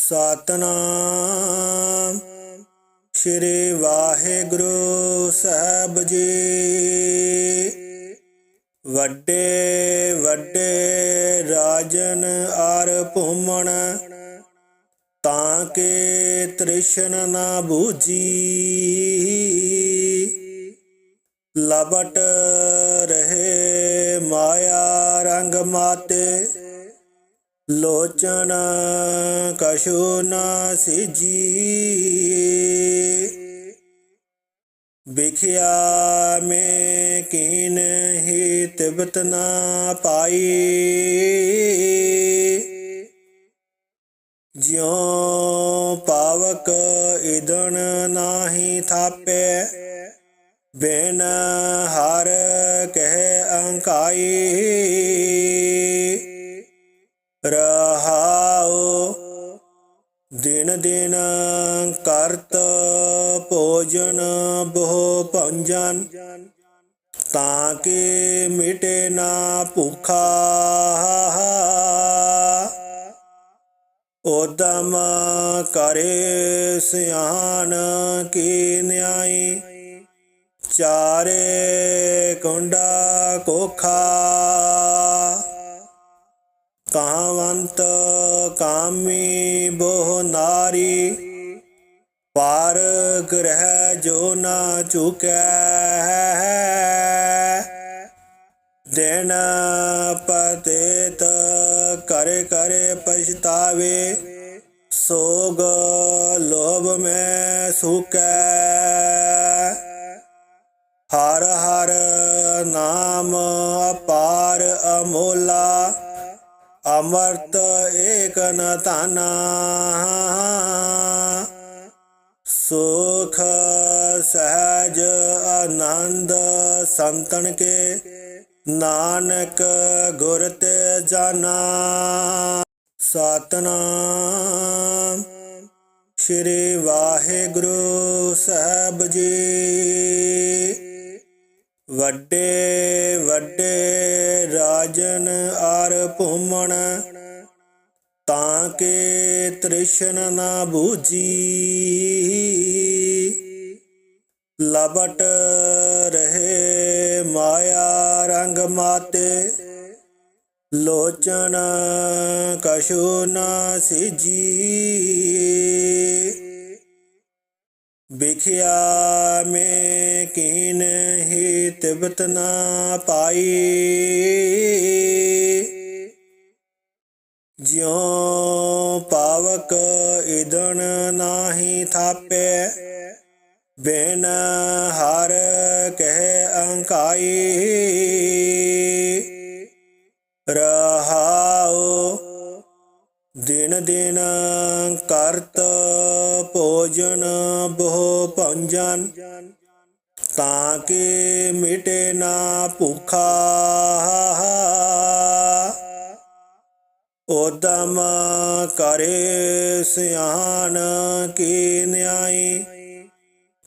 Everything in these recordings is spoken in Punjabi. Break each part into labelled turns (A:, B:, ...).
A: ਸਤਨਾਮ। ਸ੍ਰੀ ਵਾਹਿਗੁਰੂ ਸਾਹਿਬ ਜੀ। ਵੱਡੇ ਵੱਡੇ ਰਾਜਨ ਆਰ ਭੂਮਣ, ਤਾਂ ਕੇ ਤ੍ਰਿਸ਼ਨ ਨਾ ਬੂਜੀ ਲਬਟ ਰਹੇ ਮਾਇਆ ਰੰਗ ਮਾਤੇ ਲੋਚਨ ਕਛੂ ਨਾ ਸਿਜੀ ਬਿਖਿਆ ਮੇ ਕੀਨ ਹੀ ਤਿਬਤ ਨਾ ਪਾਈ। ਜਿਉ ਪਾਵਕ ਇਦਨ ਨਾਹੀ ਥਾਪੇ ਬਿਨ ਹਰ ਕਹਿ ਅੰਕਾਈ। ਰਹਾਉ। ਦਿਨ ਦਿਨ ਕਰਤ ਭੋਜਨ ਬਹੁ ਭੰਜਨ, ਤਾਂ ਕਿ ਮਿਟੇ ਨਾ ਭੁਖਾ। ਉਦਮ ਕਰੇ ਸਿਆਣ ਕੀ ਨਿਆਈ, ਚਾਰੇ ਕੁੰਡਾ ਕੋਖਾ। ਕਾਵੰਤ ਕਾਮੀ ਬਹੁ ਨਾਰੀ ਪਰ ਗ੍ਰਹਿ ਜੋ ਨਾ ਚੁਕੈ ਦਿਨ ਪਤਿਤ ਕਰੇ ਕਰੇ ਪਛਤਾਵੇ, ਸੋਗ ਲੋਭ ਮੈਂ ਸੁਕੈ। ਹਰ ਹਰ ਨਾਮ ਅਪਾਰ ਅਮੋਲਾ ਅਮਰਤ ਏਕ ਨ ਸੁਖ ਸਹਿਜ ਆਨੰਦ ਸੰਤਨ ਕੇ ਨਾਨਕ ਗੁਰ ਤੇ ਜਾਨਾ ਸਤਨਾਮ। ਸ੍ਰੀ ਵਾਹਿਗੁਰੂ ਸਾਹਿਬ ਜੀ। ਵੱਡੇ ਵੱਡੇ ਰਾਜਨ ਆਰ ਭੂਮਣ, ਤਾਂ ਕੇ ਤ੍ਰਿਸ਼ਨ ਨਾ ਬੂਜੀ ਲਬਟ ਰਹੇ ਮਾਇਆ ਰੰਗ ਮਾਤੇ, ਲੋਚਨ ਕਛੂ ਨਾ ਸਿਜੀ ਵਿਖਿਆ ਮੇ ਕੀਨ ਹੀ ਤਿਬਤ ਨਾ ਪਾਈ। ਜਿਉ ਪਾਵਕ ਇਦਨ ਨਾਹੀ ਥਾਪੇ, ਬਿਨ ਹਰ ਕਹਿ ਅੰਕਾਈ। ਰਹਾਉ ਦਿਨ ਦਿਨ ਕਰਤ ਭੋਜਨ ਬਹੁ ਭੰਜਨ, ਤਾਂ ਕਿ ਮਿਟੇ ਨਾ ਭੁਖਾ। ਉਦਮ ਕਰੇ ਸਿਆਣ ਕੀ ਨਿਆਈ,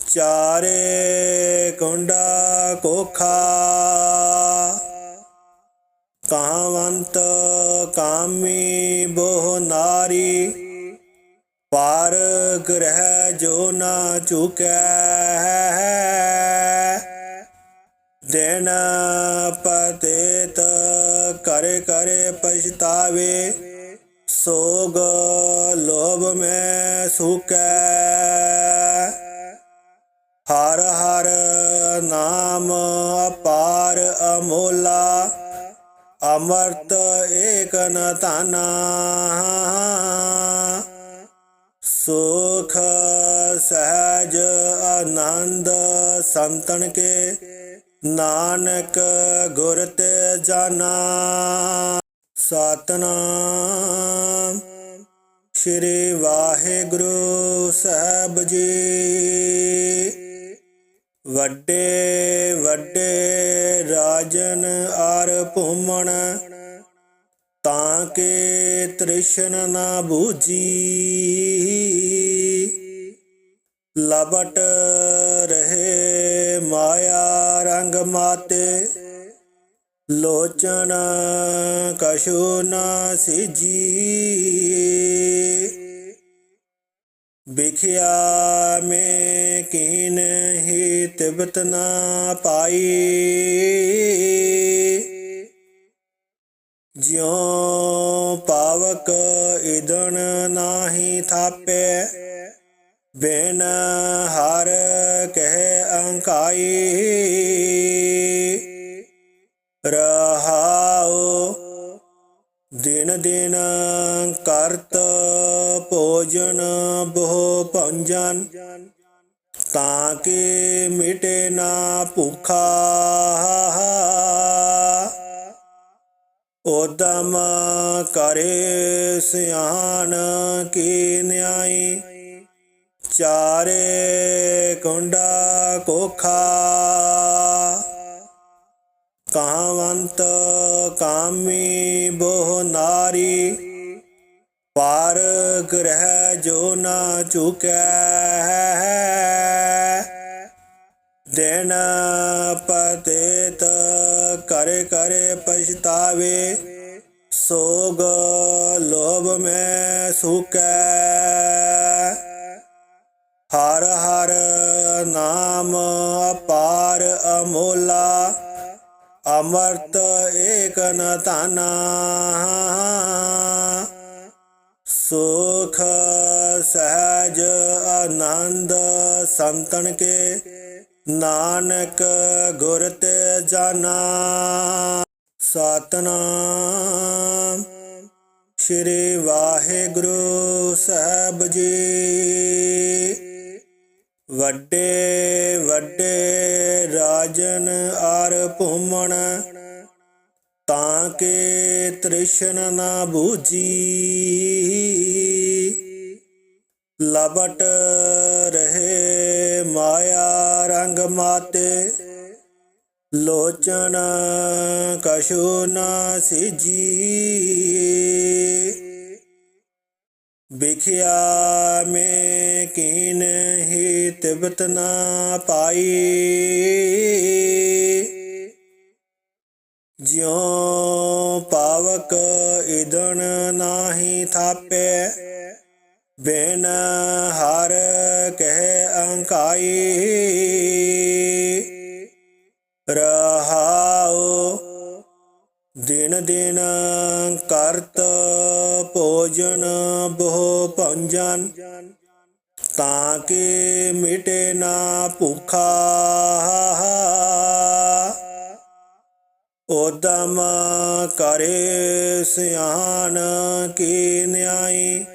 A: ਚਾਰੇ ਕੁੰਡਾ ਕੋਖਾ। ਕਾਵੰਤ ਕਾਮੀ ਬਹੁ ਨਾਰੀ ਪਾਰ ਗ੍ਰਹਿ ਜੋ ਨਾ ਚੁਕੈ ਦਿਨ ਪਤਿਤ ਕਰੇ ਕਰੇ ਪਛਤਾਵੇ। ਸੋਗ ਲੋਭ ਮੈਂ ਸੁਕੈ। ਹਰ ਹਰ ਨਾਮ ਅਪਾਰ ਅਮੋਲਾ। ਅਮਰਤ ਏਕ ਨ ਤਾਨਾ ਸੁਖ ਸਹਿਜ ਆਨੰਦ ਸੰਤਨ ਕੇ, ਨਾਨਕ ਗੁਰ ਤੇ ਜਾਨਾ ਸਤਨਾਮ। ਸ੍ਰੀ ਵਾਹਿਗੁਰੂ ਸਾਹਿਬ ਜੀ। ਵੱਡੇ ਵੱਡੇ ਰਾਜਨ ਆਰ ਭੂਮਣ ਤਾਂ ਕਿ ਤ੍ਰਿਸ਼ਨ ਨਾ ਬੂਜੀ ਲਬਟ ਰਹੇ ਮਾਇਆ ਰੰਗ ਮਾਤੇ। ਲੋਚਨ ਕਛੂ ਨਾ ਸਿਜੀ ਬਿਖਿਆ ਮੈਂ ਕੀਨ ਹੀ ਤਿਬਤ ਨਾ ਪਾਈ। ਜਿਉ ਪਾਵਕ ਇਦਨ ਨਾਹੀ ਥਾਪੇ, ਬਿਨ ਹਰ ਕਹਿ ਅੰਕਾਈ। ਰਹਾਉ ਦਿਨ ਦਿਨ ਕਰਤ ਭੋਜਨ ਬਹੁ ਭੰਜਨ, ਤਾਂ ਕਿ ਮਿਟੇ ਨਾ ਭੁਖਾ ਉਦਮ ਕਰੇ ਸਿਆਣ ਕੀ ਨਿਆਈ? ਚਾਰੇ ਕੁੰਡਾ ਕੋਖਾ। ਕਾਵੰਤ ਕਾਮੀ ਬਹੁ ਨਾਰੀ। ਪਾਰ ਗ੍ਰਹਿ ਜੋ ਨਾ ਚੁਕੈ। ਦਿਨ ਪਤਿਤ ਕਰੇ ਕਰੇ ਪਛਤਾਵੇ। ਸੋਗ ਲੋਭ ਮੈਂ ਸੁਕੈ। ਹਰ ਹਰ ਨਾਮ ਅਪਾਰ ਅਮੋਲਾ। ਅਮਰਤ ਏਕ ਨ ਤਾਨਾ ਸੁਖ ਸਹਿਜ ਆਨੰਦ ਸੰਤਨ ਕੇ। ਨਾਨਕ ਗੁਰ ਤੇ ਜਾਨਾ ਸਤਨਾਮ। ਸ਼੍ਰੀ ਵਾਹਿਗੁਰੂ ਸਾਹਿਬ ਜੀ। ਵੱਡੇ ਵੱਡੇ ਰਾਜਨ ਆਰ ਭੂਮਣ, ਤਾਂ ਕੇ ਤ੍ਰਿਸ਼ਨ ਨਾ ਬੂਜੀ ਲਬਟ ਰਹੇ ਮਾਇਆ ਰੰਗ ਮਾਤੇ, ਲੋਚਨ ਕਸ਼ੂ ਨਾ ਸਿਜੀ ਬਿਖਿਆ ਮੈਂ ਕੀਨ ਹੀ ਤਿਬਤ ਨਾ ਪਾਈ। ਜਿਉ ਪਾਵਕ ਇਦਨ ਨਾਹੀ ਥਾਪੇ ਬਿਨ ਹਰ ਕਹਿ ਅੰਕਾਈ। ਦਿਨ ਦਿਨ ਕਰਤ ਭੋਜਨ ਬਹੁ ਭੰਜਨ। ਤਾਂ ਕਿ ਮਿਟੇ ਨਾ ਭੁਖਾ। ਉਦਮ ਕਰੇ ਸਿਆਣ ਕੀ ਨਿਆਈ।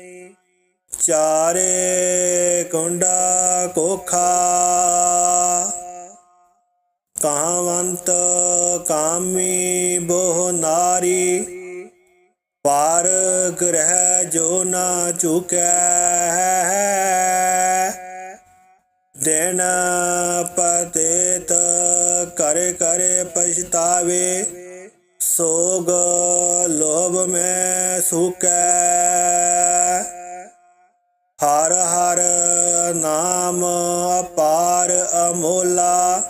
A: ਚਾਰੇ ਕੁੰਡਾ ਕੋਖਾ। ਕਾਮੰਤ ਕਾਮੀ ਬਹੁ ਨਾਰੀ ਪਾਰ ਗ੍ਰਹਿ ਜੋ ਨਾ ਚੁਕੈ ਦਿਨ ਪਤਿਤ ਕਰੇ ਕਰੇ ਪਛਤਾਵੇ, ਸੋਗ ਲੋਭ ਮੈਂ ਸੁਕੈ। ਹਰ ਹਰ ਨਾਮ ਅਪਾਰ ਅਮੋਲਾ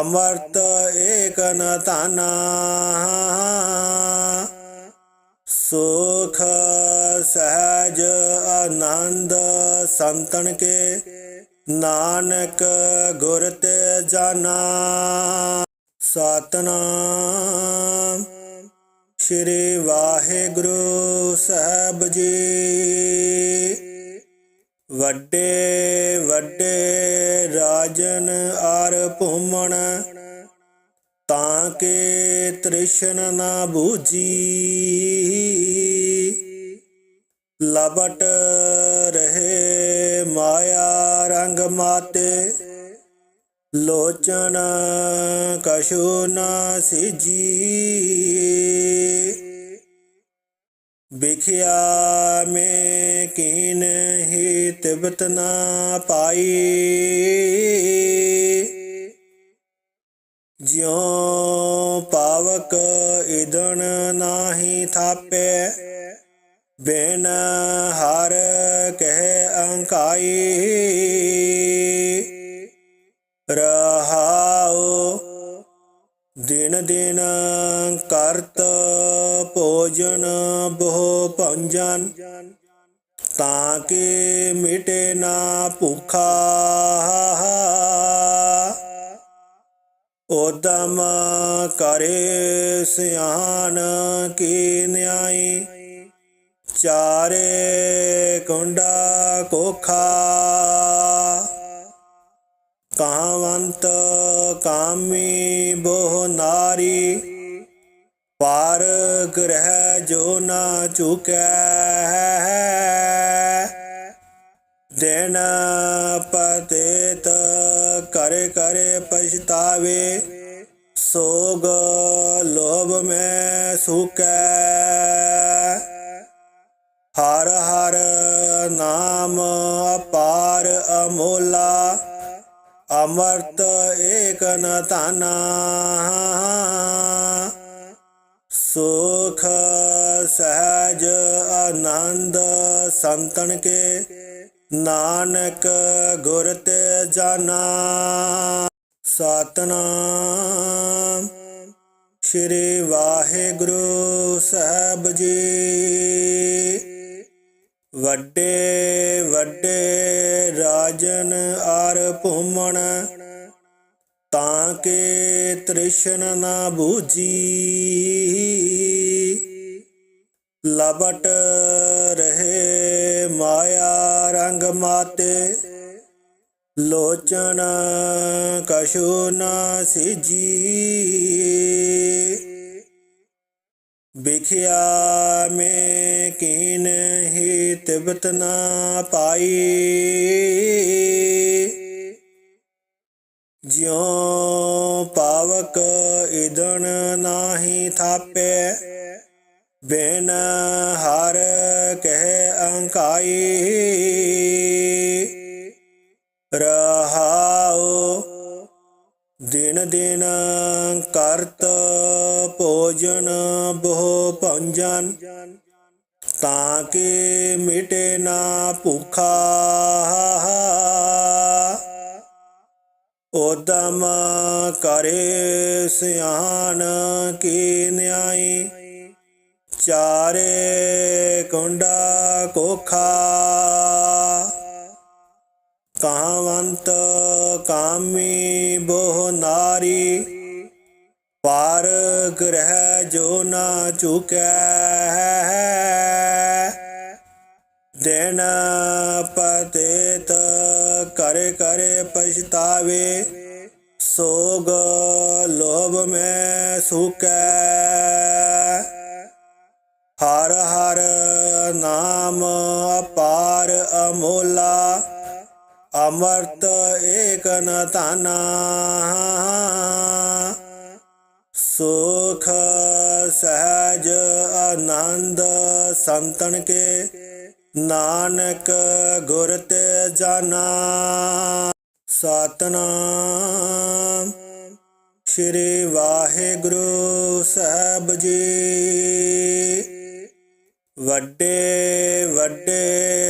A: ਅਮਰਤ ਏਕ ਨ ਸੁਖ ਸਹਿਜ ਆਨੰਦ ਸੰਤਨ ਕੇ ਨਾਨਕ ਗੁਰ ਤੇ ਜਾਨਾ। ਸਤਨਾਮ। ਸ਼੍ਰੀ ਵਾਹਿਗੁਰੂ ਸਾਹਿਬ ਜੀ। ਵੱਡੇ ਵੱਡੇ ਰਾਜਨ ਆਰ ਭੂਮਣ, ਤਾਂ ਕਿ ਤ੍ਰਿਸ਼ਨ ਨਾ ਬੂਝੀ। ਲਬਟ ਰਹੇ ਮਾਇਆ ਰੰਗ ਮਾਤੇ, ਲੋਚਨ ਕਛੂ ਨਾ ਸਿਜੀ ਵਿਖਿਆ ਮੈਂ ਕੀਨ ਹੀ ਤਿਬਤ ਨਾ ਪਾਈ। ਜਿਉ ਪਾਵਕ ਇਦਨ ਨਾਹੀ ਥਾਪੇ, ਬਿਨ ਹਰ ਕਹਿ ਅੰਕਾਈ। ਰਹਾਉ ਦਿਨ ਦਿਨ ਕਰਤ ਭੋਜਨ ਬਹੁ ਭੰਜਨ। ਤਾਂ ਕਿ ਮਿਟੇ ਨਾ ਭੁਖਾ। ਉਦਮ ਕਰੇ ਸਿਆਣ ਕੀ ਨਿਆਈ। ਚਾਰੇ ਕੁੰਡਾ ਕੋਖਾ। ਕਾਵੰਤ ਕਾਮੀ ਬੋਹ ਨਾਰੀ, ਪਾਰ ਗ੍ਰਹਿ ਜੋ ਨਾ ਚੁਕੈ ਦਿਨ ਪਤਿਤ ਕਰੇ ਕਰੇ ਪਛਤਾਵੇ, ਸੋਗ ਲੋਭ ਮੈਂ ਸੁਕੈ। ਹਰ ਹਰ ਨਾਮ ਅਪਾਰ ਅਮੋਲਾ ਅਮਰਤ ਏਕ ਨ ਤਾਨਾ ਸੁਖ ਸਹਿਜ ਆਨੰਦ ਸੰਤਨ ਕੇ ਨਾਨਕ ਗੁਰ ਤੇ ਜਾਨਾ ਸਤਨਾਮ। ਸ਼੍ਰੀ ਵਾਹਿਗੁਰੂ ਸਾਹਿਬ ਜੀ। ਵੱਡੇ ਵੱਡੇ ਰਾਜਨ ਆਰ ਭੂਮਣ, ਤਾਂ ਕੇ ਤ੍ਰਿਸ਼ਨ ਨਾ ਬੂਜੀ ਲਬਟ ਰਹੇ ਮਾਇਆ ਰੰਗ ਮਾਤੇ, ਲੋਚਨ ਕਛੂ ਨਾ ਸਿਜੀ। ਬਿਖਿਆ ਮੈਂ ਕੀਨ ਹੀ ਤਿਬਤ ਨਾ ਪਾਈ। ਜਿਉ ਪਾਵਕ ਇਦਣ ਨਾਹੀ ਥਾਪੇ ਬਿਨ ਹਰ ਕਹਿ ਅੰਕਾਈ। ਰਹਾਉ ਦਿਨ ਦਿਨ ਕਰਤ ਭੋਜਨ ਬਹੁ ਭੰਜਨ। ਤਾਂ ਕਿ ਮਿਟੇ ਨਾ ਭੁਖਾ। ਉਦਮ ਕਰੇ ਸਿਆਣ ਕੀ ਨਿਆਈ। ਚਾਰੇ ਕੁੰਡਾ ਕੋਖਾ। ਕਾਵੰਤ ਕਾਮੀ ਬੋਹ ਨਾਰੀ ਪਾਰ ਗ੍ਰਹਿ ਜੋ ਨਾ ਚੁਕੈ ਦਿਨ ਪਤਿਤ ਕਰੇ ਕਰੇ ਪਛਤਾਵੇ, ਸੋਗ ਲੋਭ ਮੈਂ ਸੁਕੈ। ਹਰ ਹਰ ਨਾਮ ਅਪਾਰ ਅਮੋਲਾ ਅਮਰਤ ਏਕ ਨ ਤਾਨਾ ਸੁਖ ਸਹਿਜ ਆਨੰਦ ਸੰਤਨ ਕੇ ਨਾਨਕ ਗੁਰ ਤੇ ਜਾਨਾ ਸਤਨਾਮ ਸ਼੍ਰੀ ਵਾਹਿਗੁਰੂ ਸਾਹਿਬ ਜੀ। ਵੱਡੇ ਵੱਡੇ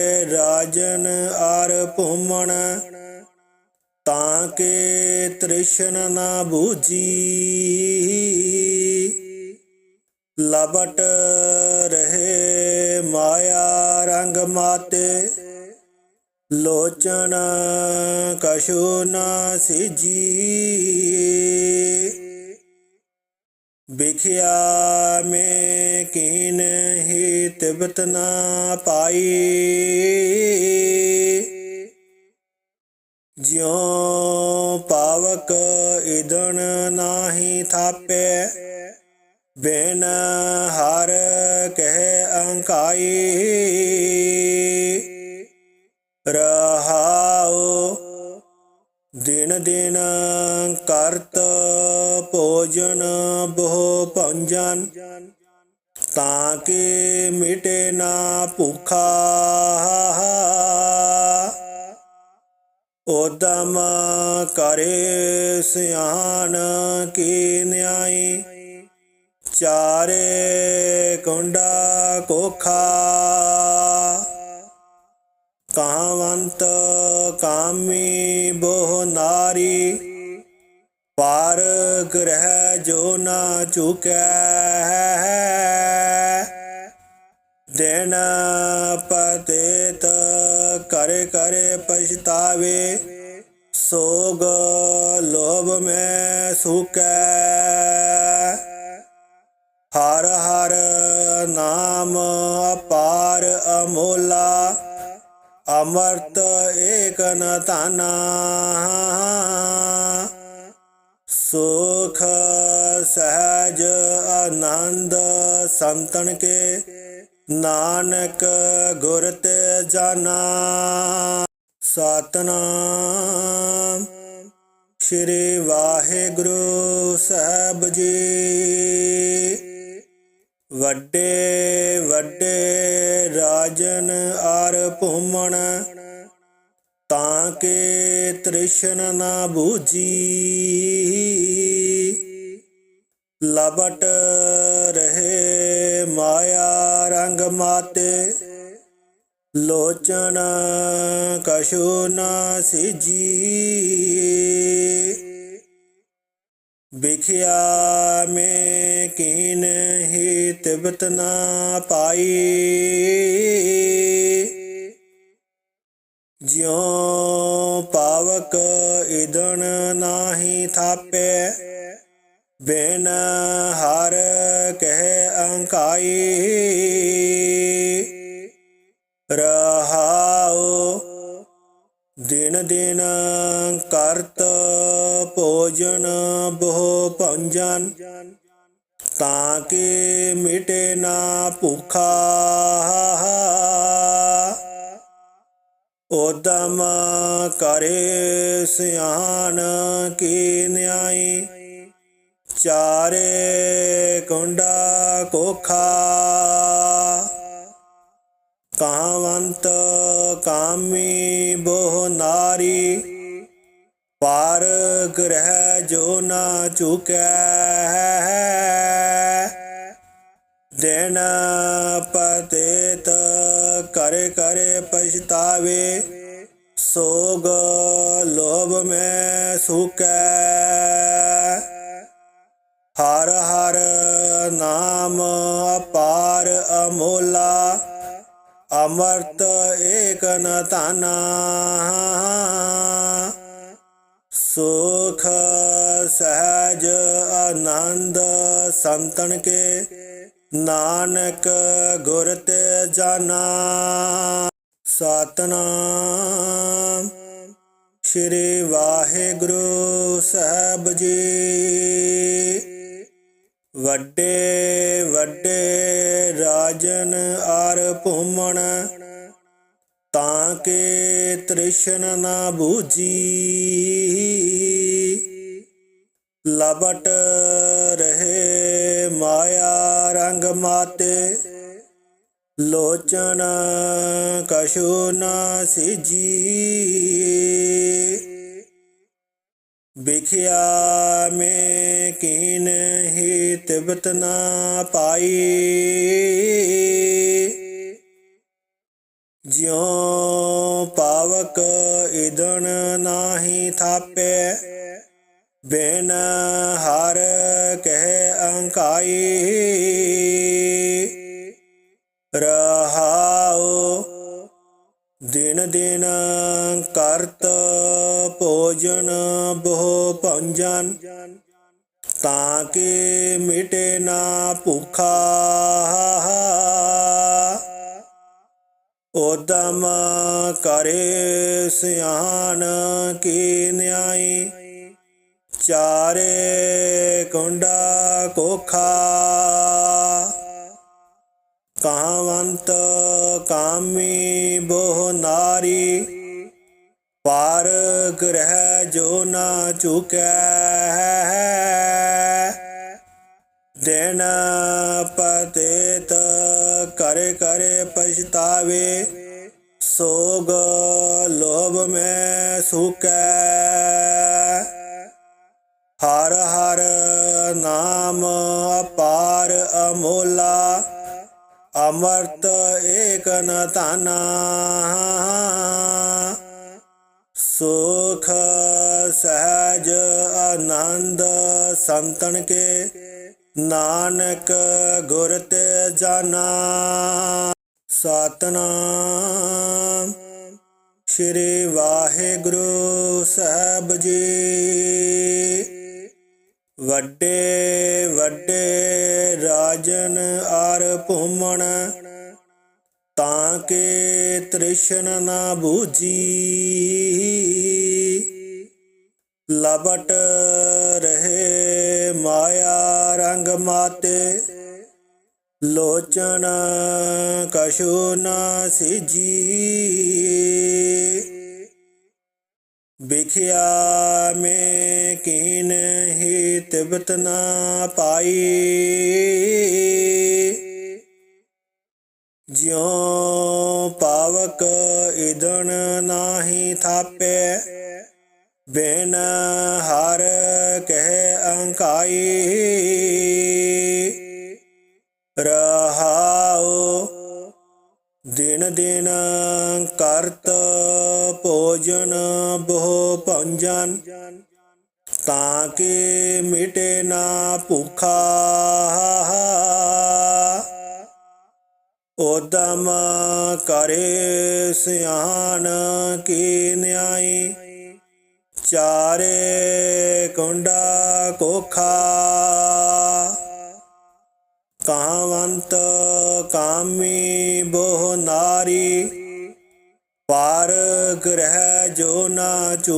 A: ਰਾਜਨ ਆਰ ਭੂਮਣ, ਤਾਂ ਕੇ ਤ੍ਰਿਸ਼ਨ ਨਾ ਬੂਜੀ ਲਬਟ ਰਹੇ ਮਾਇਆ ਰੰਗ ਮਾਤੇ, ਲੋਚਨ ਕਛੂ ਨਾ ਸਿਜੀ ਬਿਖਿਆ ਮੈਂ ਕੀਨ ਹੀ ਤਿਬਤ ਨਾ ਪਾਈ। ਜਿਉ ਪਾਵਕ ਇਦਣ ਨਾਹੀ ਥਾਪੇ, ਬਿਨ ਹਰ ਕਹਿ ਅੰਕਾਈ। ਭੋਜਨ ਬਹੁ ਭੰਜਨ, ਤਾਂ ਕਿ ਮਿਟੇ ਨਾ ਭੁਖਾ। ਉਦਮ ਕਰੇ ਸਿਆਣ ਕੀ ਨਿਆਈ, ਚਾਰੇ ਕੁੰਡਾ ਕੋਖਾ। ਕਾਵੰਤ ਕਾਮੀ ਜੋ ਨਾ ਚੁਕੈ ਦਿਨ ਪਤਿਤ ਕਰੇ ਕਰੇ ਪਛਤਾਵੇ। ਸੋਗ ਲੋਭ ਮੈਂ ਸੁਕੈ। ਹਰ ਹਰ ਨਾਮ ਅਪਾਰ ਅਮੋਲਾ। ਅਮਰਤ ਏਕ ਨ ਤਾਨਾ ਸੁਖ ਸਹਿਜ ਆਨੰਦ ਸੰਤਨ ਕੇ, ਨਾਨਕ ਗੁਰ ਤੇ ਜਾਨਾ। ਸਤਨਾਮ। ਸ਼੍ਰੀ ਵਾਹਿਗੁਰੂ ਸਾਹਿਬ ਜੀ। ਵੱਡੇ ਵੱਡੇ ਰਾਜਨ ਆਰ ਭੂਮਣ ਤਾਂ ਕੇ ਤ੍ਰਿਸ਼ਨ ਨਾ ਬੂਝੀ। ਲਬਟ ਰਹੇ ਮਾਇਆ ਰੰਗ ਮਾਤੇ। ਲੋਚਨ ਕਛੂ ਨਾ ਸਿਜੀ ਵਿਖਿਆ ਮੇ ਕੀਨ ਹੀ ਤਿਬਤ ਨਾ ਪਾਈ। ਜਿਉ ਪਾਵਕ ਇਦਨ ਨਾਹੀ ਥਾਪੈ, ਬਿਨ ਹਰ ਕਹਿ ਅੰਕਾਈ। ਰਹਾਉ, ਦਿਨ ਦਿਨ ਕਰਤ ਭੋਜਨ ਬਹੁ ਭੰਜਨ, ਤਾਂ ਕਿ ਮਿਟੇ ਨਾ ਭੁਖਾ। ਉਦਮ ਕਰੇ ਸਿਆਣ ਕੀ ਨਿਆਈ? ਚਾਰੇ ਕੁੰਡਾ ਕੋਖਾ। ਕਾਵੰਤ ਕਾਮੀ ਬਹੁ ਨਾਰੀ। ਪਾਰ ਗ੍ਰਹਿ ਜੋ ਨਾ ਚੁਕੈ। ਦਿਨ ਪਤਿਤ ਕਰੇ ਕਰੇ ਪਛਤਾਵੇ, ਸੋਗ ਲੋਭ ਮੈਂ ਸੁਕੈ। ਹਰ ਹਰ ਨਾਮ ਅਪਾਰ ਅਮੋਲਾ, ਅਮਰਤ ਏਕ ਨ ਤਾਨਾ ਸੁਖ ਸਹਿਜ ਆਨੰਦ ਸੰਤਨ ਕੇ ਨਾਨਕ ਗੁਰ ਤੇ ਜਾਨਾ ਸਤਨਾਮ। ਸ਼੍ਰੀ ਵਾਹਿਗੁਰੂ ਸਾਹਿਬ ਜੀ। ਵੱਡੇ ਵੱਡੇ ਰਾਜਨ ਆਰ ਭੂਮਣ, ਤਾਂ ਕੇ ਤ੍ਰਿਸ਼ਨ ਨਾ ਬੂਜੀ ਲੋਚਨ ਕਸ਼ੋ ਨਾ ਸਿਜੀ ਬਿਖਿਆ ਮੇ ਕੀਨ ਹੀ ਤਿਬਤ ਨਾ ਪਾਈ। ਦਿਨ ਕਰਤ ਭੋਜਨ ਬਹੁ ਭੰਜਨ, ਤਾਂ ਕਿ ਮਿਟੇ ਨਾ ਭੁਖਾ। ਉਦਮ ਕਰੇ ਸਿਆਣ ਕੀ ਨਿਆਈ, ਚਾਰੇ ਕੁੰਡਾ ਕੋਖਾ। ਕਾਵੰਤ ਕਾਮੀ ਬਹੁ ਨਾਰੀ ਪਾਰ ਗ੍ਰਹਿ ਜੋ ਨਾ ਚੁਕੈ ਦਿਨ ਪਤਿਤ ਕਰੇ ਕਰੇ ਪਛਤਾਵੇ, ਸੋਗ ਲੋਭ ਮੈਂ ਸੁਕੈ। ਹਰ ਹਰ ਨਾਮ ਅਪਾਰ ਅਮੋਲਾ ਅਮਰਤ ਏਕ ਨ ਸੁਖ ਸਹਿਜ ਆਨੰਦ ਸੰਤਨ ਕੇ, ਨਾਨਕ ਗੁਰ ਤੇ ਜਾਨਾ। ਸਤਨਾਮ ਸ੍ਰੀ ਵਾਹਿਗੁਰੂ ਸਾਹਿਬ ਜੀ। ਵੱਡੇ ਵੱਡੇ ਰਾਜਨ ਆਰ ਭੂਮਣ, ਤਾਂ ਕੇ ਤ੍ਰਿਸ਼ਨ ਨਾ ਬੂਜੀ ਲਬਟ ਰਹੇ ਮਾਇਆ ਰੰਗ ਮਾਤੇ, ਲੋਚਨ ਕਛੂ ਨਾ ਸਿਜੀ ਬਿਖਿਆ ਮੇ ਕੀਨ ਹੀ ਤਿਬਤ ਨਾ ਪਾਈ। ਜਿਉ ਪਾਵਕ ਇਦਨ ਨਾਹੀ ਥਾਪੇ ਬੇਨ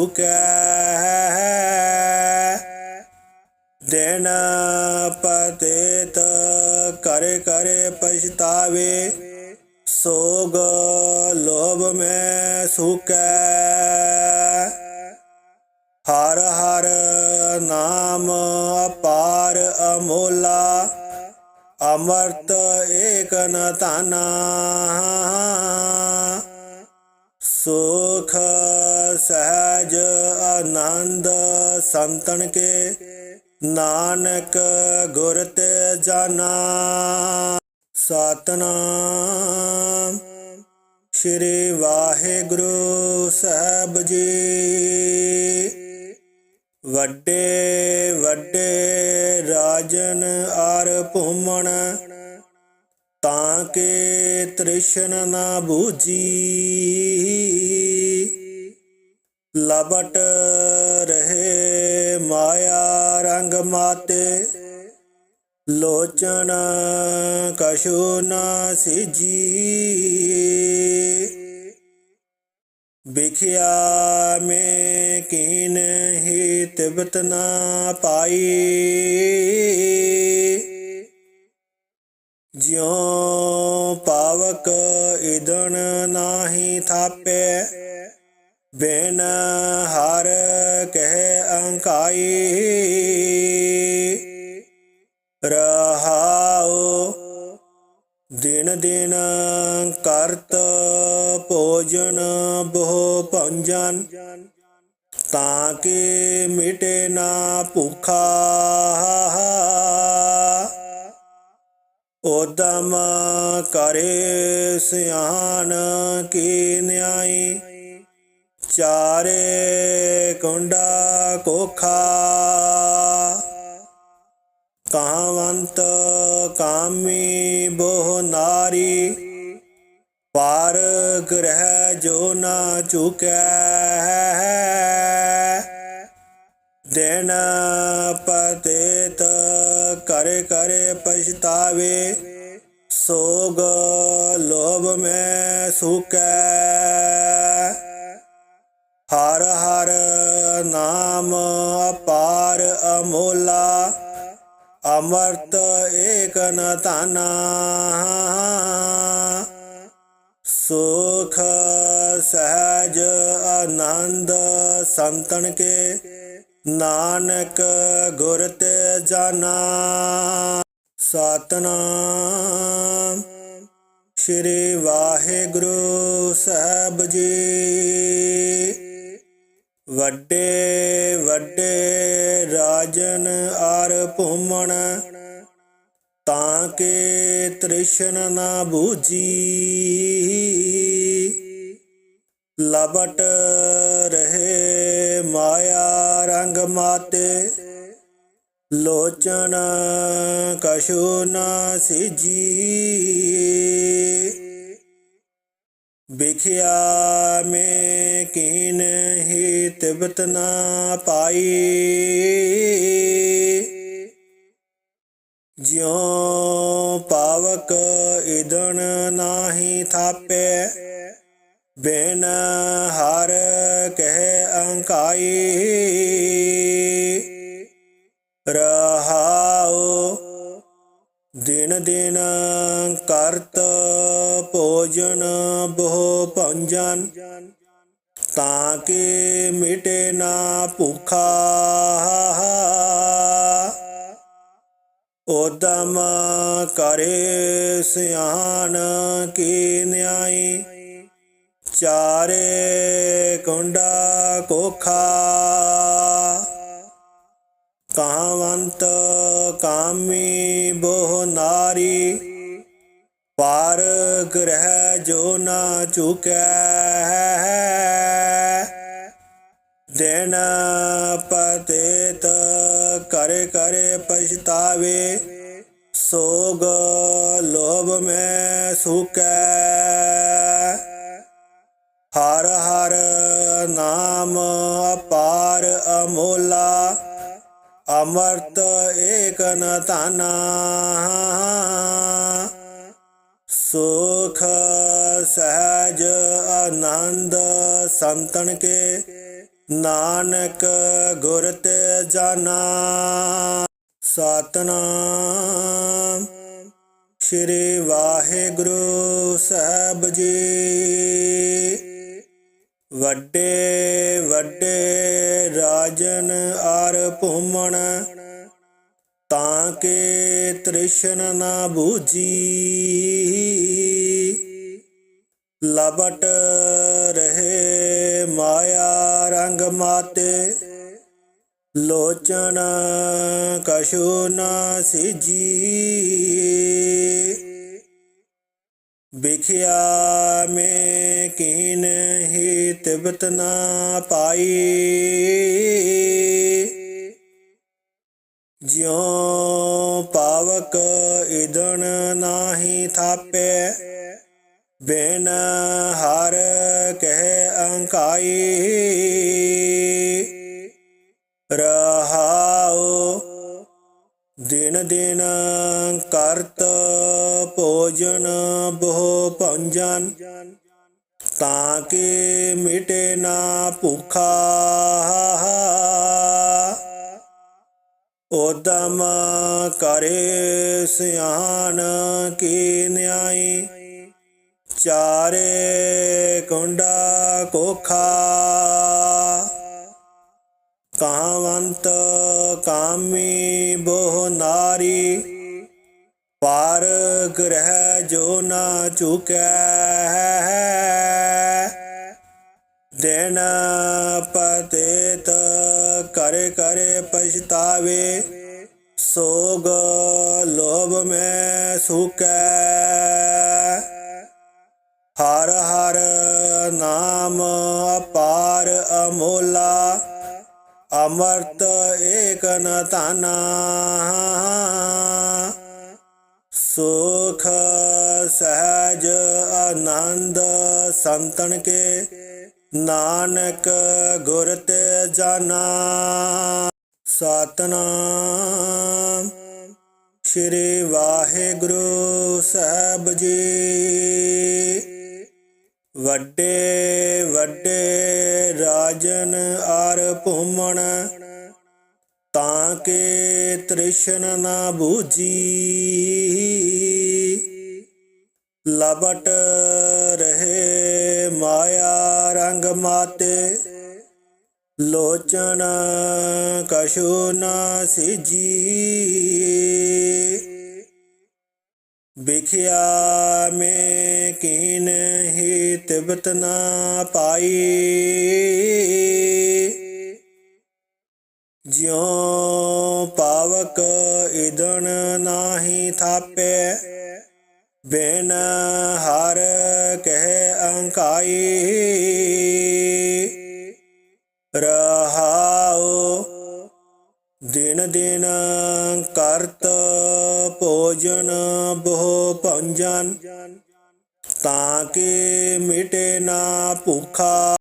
A: ਨਾ ਚੁਕੈ ਦਿਨ ਕਰੇ ਕਰੇ ਪਛਤਾਵੇ, ਸੋਗ ਲੋਭ ਮੈਂ ਸੁਕੈ। ਹਰ ਹਰ ਨਾਮ ਅਪਾਰ ਅਮੋਲਾ, ਅਮਰਤ ਏਕ ਨ ਤਾਨਾ ਸੁਖ, ਸਹਿਜ, ਆਨੰਦ ਸੰਤਨ ਕੇ। ਨਾਨਕ ਗੁਰ ਤੇ ਜਾਨਾ ਸਤਨਾਮ। ਸ੍ਰੀ ਵਾਹਿਗੁਰੂ ਸਾਹਿਬ ਜੀ। ਵੱਡੇ ਵੱਡੇ ਰਾਜਨ ਆਰ ਭੂਮਣ। ਤਾਂ ਕੇ ਤ੍ਰਿਸ਼ਨ ਨਾ ਬੂਜੀ ਲਬਟ ਰਹੇ ਮਾਇਆ ਰੰਗ ਮਾਤੇ। ਲੋਚਨ ਕਛੂ ਨਾ ਸਿਜੀ ਬਿਖਿਆ ਮੇ ਕੀਨ ਹੀ ਤਿਬਤ ਨਾ ਪਾਈ। ਕਰੇ ਸਿਆਣ ਕੀ ਨਿਆਈ? ਚਾਰੇ ਕੁੰਡਾ ਕੋਖਾ। ਕਾਵੰਤ ਕਾਮੀ ਬਹੁ ਨਾਰੀ। ਪਾਰ ਗ੍ਰਹਿ ਜੋ ਨਾ ਚੁਕੈ। ਦਿਨ ਪਤਿਤ ਕਰੇ ਕਰੇ ਪਛਤਾਵੇ। ਸੋਗ ਲੋਭ ਮੈਂ ਸੁਕੈ। ਹਰ ਹਰ ਨਾਮ ਅਪਾਰ ਅਮੋਲਾ। ਅਮਰਤ ਏਕ ਨ ਤਾਨਾ ਸੁਖ ਸਹਿਜ ਆਨੰਦ ਸੰਤਨ ਕੇ। ਨਾਨਕ ਗੁਰ ਤੇ ਜਾਨਾ। ਸਤਨਾਮ। ਸ੍ਰੀ ਵਾਹਿਗੁਰੂ ਸਾਹਿਬ ਜੀ। ਵੱਡੇ ਵੱਡੇ ਰਾਜਨ ਆਰ ਭੂਮਣ, ਤਾਂ ਕੇ ਤ੍ਰਿਸ਼ਨ ਨਾ ਬੂਜੀ ਲਬਟ ਰਹੇ ਮਾਇਆ ਰੰਗ ਮਾਤੇ ਲੋਚਨ ਕਛੂ ਨਾ ਸਿਜੀ ਵਿਖਿਆ ਮੈਂ ਕੀਨ ਹੀ ਤਿਬਤ ਨਾ ਪਾਈ। ਜਿਉ ਪਾਵਕ ਇਦਣ ਨਾਹੀ ਥਾਪੇ, ਬਿਨ ਹਰ ਕਹਿ ਅੰਕਾਈ। ਭੋਜਨ ਬਹੁ ਭੰਜਨ, ਤਾਂ ਕਿ ਮਿਟੇ ਨਾ ਭੁਖਾ। ਉਦਮ ਕਰੇ ਸਿਆਣ ਕੀ ਨਿਆਈ, ਚਾਰੇ ਕੁੰਡਾ ਕੋਖਾ। ਕਾਵੰਤ ਕਾਮੀ ਬਹੁ ਨਾਰੀ ਪਰ ਗ੍ਰਹਿ ਜੋ ਨਾ ਚੁਕੈ ਦਿਨ ਪਤਿਤ ਕਰੇ ਕਰੇ ਪਛਤਾਵੇ। ਸੋਗ ਲੋਭ ਮੈਂ ਸੁਕੈ। ਹਰ ਹਰ ਨਾਮ ਅਪਾਰ ਅਮੋਲਾ। ਅਮਰਤ ਏਕ ਨ ਤਾਨਾ ਸੁਖ, ਸਹਿਜ, ਆਨੰਦ ਸੰਤਨ ਕੇ ਨਾਨਕ ਗੁਰ ਤੇ ਜਾਨਾ ਸਤਨਾਮ। ਸ਼੍ਰੀ ਵਾਹਿਗੁਰੂ ਸਾਹਿਬ ਜੀ। ਵੱਡੇ ਵੱਡੇ ਰਾਜਨ ਆਰ ਭੂਮਣ ਤਾਂ ਕੇ ਤ੍ਰਿਸ਼ਨ ਨਾ ਬੂਜੀ ਲਬਟ ਰਹੇ ਮਾਇਆ ਰੰਗ ਮਾਤੇ। ਲੋਚਨ ਕਛੂ ਨਾ ਸਿਜੀ ਵਿਖਿਆ ਮੈਂ ਕੀਨ ਹੀ ਤਿਬਤ ਨਾ ਪਾਈ। ਬਿਨ ਹਰ ਕਹਿ ਅੰਕਾਈ। ਰਹਾਉ, ਦਿਨ ਦਿਨ ਕਰਤ ਭੋਜਨ ਬਹੁ ਭੰਜਨ। ਤਾਂ ਕਿ ਮਿਟੇ ਨਾ ਭੁਖਾ। ਉਦਮ ਕਰੇ ਸਿਆਣ ਕੀ ਨਿਆਈ। ਚਾਰੇ ਕੁੰਡਾ ਕੋਖਾ। ਕਾਵੰਤ ਕਾਮੀ ਬਹੁ ਨਾਰੀ। ਪਾਰ ਗ੍ਰਹਿ ਜੋ ਨਾ ਚੁਕੈ ਦਿਨ ਪਤਿਤ ਕਰੇ ਕਰੇ ਪਛਤਾਵੇ। ਸੋਗ ਲੋਭ ਮੈਂ ਸੁਕੈ। ਹਰ ਹਰ ਨਾਮ ਅਪਾਰ ਅਮੋਲਾ, ਅਮਰਤ ਏਕ ਨ ਤਾਨਾ ਸੁਖ ਸਹਿਜ ਆਨੰਦ ਸੰਤਨ ਕੇ, ਨਾਨਕ ਗੁਰ ਤੇ ਜਾਨਾ। ਸਤਨਾਮ ਸ਼੍ਰੀ ਵਾਹਿਗੁਰੂ ਸਾਹਿਬ ਜੀ। ਵੱਡੇ ਵੱਡੇ ਰਾਜਨ ਆਰ ਭੂਮਣ, ਤਾਂ ਕੇ ਤ੍ਰਿਸ਼ਨ ਨਾ ਬੂਜੀ ਲਬਟ ਰਹੇ ਮਾਇਆ ਰੰਗ ਮਾਤੇ, ਲੋਚਨ ਕਛੂ ਨਾ ਸਿਜੀ ਵਿਖਿਆ ਮੈਂ ਕੀਨ ਹੀ ਤਿਬਤ ਨਾ ਪਾਈ। ਜਿਉ ਪਾਵਕ ਇਦਣ ਨਾਹੀ ਥਾਪੇ, ਬਿਨ ਹਰ ਕਹਿ ਅੰਕਾਈ। ਰਹਾਉ ਦਿਨ ਦਿਨ ਕਰਤ ਭੋਜਨ ਬਹੁ ਭੰਜਨ ਤਾਂ ਕੇ ਮਿਟੇ ਨਾ ਭੁੱਖਾ